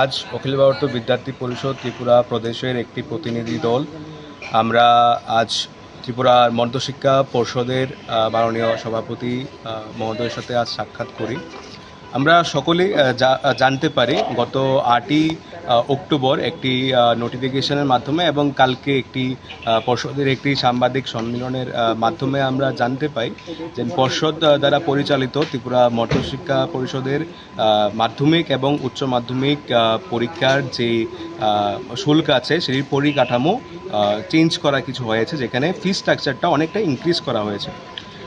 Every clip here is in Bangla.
আজ অখিল ভারত বিদ্যার্থী পরিষদ ত্রিপুরা প্রদেশের একটি প্রতিনিধি দল। আমরা আজ ত্রিপুরার মধ্যশিক্ষা পর্ষদের মাননীয় সভাপতি মহোদয়ের সাথে আজ সাক্ষাৎ করি। আমরা সকলেই জানতে পারি, গত আটই অক্টোবর একটি নোটিফিকেশনের মাধ্যমে এবং কালকে একটি পর্ষদের একটি সাংবাদিক সম্মেলনের মাধ্যমে আমরা জানতে পাই যে পর্ষদ দ্বারা পরিচালিত ত্রিপুরা মধ্যশিক্ষা পরিষদের মাধ্যমিক এবং উচ্চ মাধ্যমিক পরীক্ষার যে শুল্ক আছে সেই পরিকাঠামো চেঞ্জ করা কিছু হয়েছে যেখানে ফি স্ট্রাকচারটা অনেকটা ইনক্রিজ করা হয়েছে।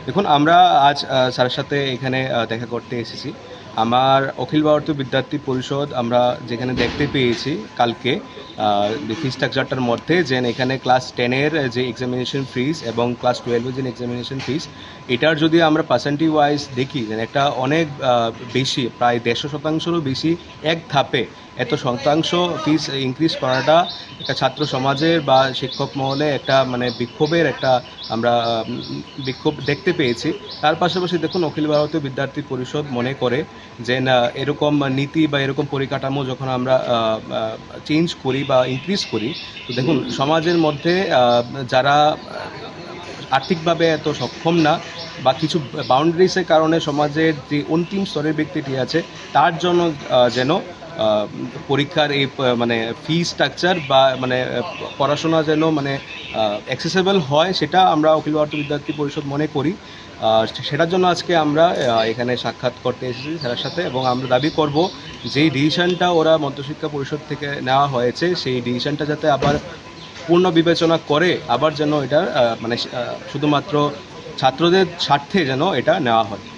দেখুন, আমরা আজ স্যারের সাথে এখানে দেখা করতে এসেছি। আমার অখিল ভারতীয় বিদ্যার্থী পরিষদ আমরা যেখানে দেখতে পেয়েছি কালকে ফি স্ট্রাকচারটার মধ্যে যে এখানে ক্লাস টেনের যে এক্সামিনেশন ফিস এবং ক্লাস টুয়েলভের যে এক্সামিনেশন ফিস এটার যদি আমরা পার্সেন্টেজ ওয়াইজ দেখি যে একটা অনেক বেশি, প্রায় দেড়শো শতাংশেরও বেশি এক ধাপে এত শতাংশ ফিস ইনক্রিজ করাটা একটা ছাত্র সমাজের বা শিক্ষক মহলে একটা মানে বিক্ষোভের একটা আমরা বিক্ষোভ দেখতে পেয়েছি। তার পাশাপাশি দেখুন, অখিল ভারতীয় বিদ্যার্থী পরিষদ মনে করে যে না, এরকম নীতি বা এরকম পরিকাঠামো যখন আমরা চেঞ্জ করি বা ইনক্রিজ করি, তো দেখুন, সমাজের মধ্যে যারা আর্থিকভাবে এত সক্ষম না বা কিছু বাউন্ডারিসের কারণে সমাজের যে অন্তিম স্তরের ব্যক্তিটি আছে, তার জন্য যেন পরীক্ষার এই মানে ফি স্ট্রাকচার বা মানে পড়াশোনা যেন মানে অ্যাক্সেসেবল হয়, সেটা আমরা অখিল ভারতীয় বিদ্যার্থী পরিষদ মনে করি। সেটার জন্য আজকে আমরা এখানে সাক্ষাৎ করতে এসেছি স্যারের সাথে এবং আমরা দাবি করব যেই ডিসিশনটা ওরা মধ্যশিক্ষা পরিষদ থেকে নেওয়া হয়েছে, সেই ডিসিশনটা যাতে আবার পূর্ণ বিবেচনা করে, আবার যেন এটা মানে শুধুমাত্র ছাত্রদের স্বার্থে যেন এটা নেওয়া হয়।